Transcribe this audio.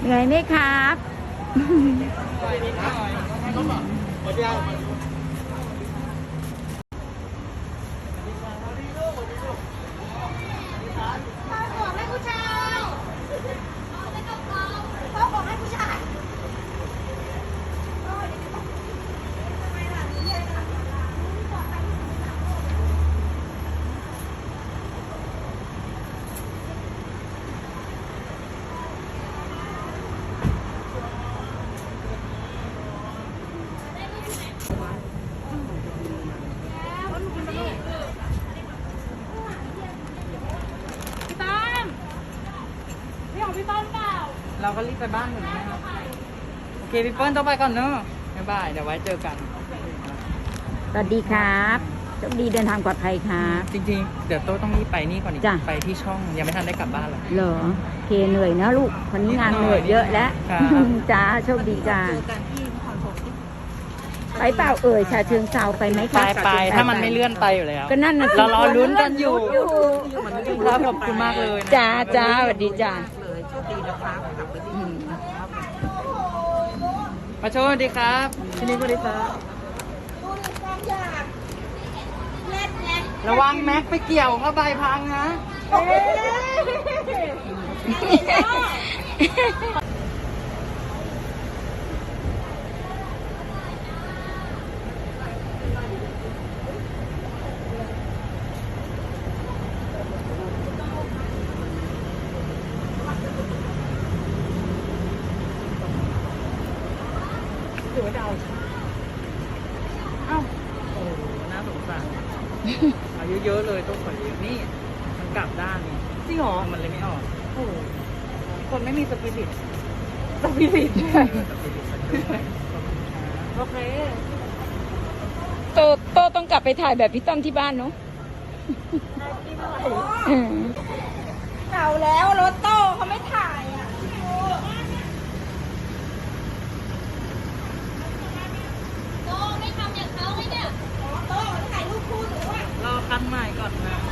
เหนื่อยไหมครับ อร่อยดีนะอร่อยรสชาติร้อนป่ะอร่อย เราก็รีบไปบ้านเหมือนกันนะครับโอเคพี่เปิ้ลต้องไปก่อนเนอะบ๊ายบายเดี๋ยวไว้เจอกัน สวัสดีครับโชคดีเดินทางปลอดภัยครับ จริงๆ เดี๋ยวโต้ต้องรีบไปนี่ก่อนอีกจ้ะ ไปที่ช่องยังไม่ทันได้กลับบ้านเลยเหรอโอเคเหนื่อยนะลูกวันนี้งานเหนื่อยเยอะแล้วครับ จ้าโชคดีจ้าไปเปล่าเอ่ยชาเชิงเซาไปไหมไปคะไปถ้ามันไม่เลื่อนไปอยู่แล้ว ก็นั่นน่ะสิเรารอลุ้นกันอยู่อยู่ครับขอบคุณมากเลยนะ จ้าจ้าสวัสดีจ้า อืมมาโชว์สวัสดีครับที่นี่สวัสดีครับดูดิความอยากเล็ดเล็ดระวังแม็กไปเกี่ยวเข้าใบพังนะ เอ๊ะ ถือว่าจะเอาเอ้าโอ้โหน่าสงสารอายุเยอะเลยต้องขอเลี้ยงนี่มันกลับด้านนี่จริงเหรอมันเลยไม่ออกโอ้โหคนไม่มีสปิริตสปิริตโอเคโตโตต้องกลับไปถ่ายแบบพี่ต้อมที่บ้านเนาะอืมเก่าแล้ว ก่อนนะ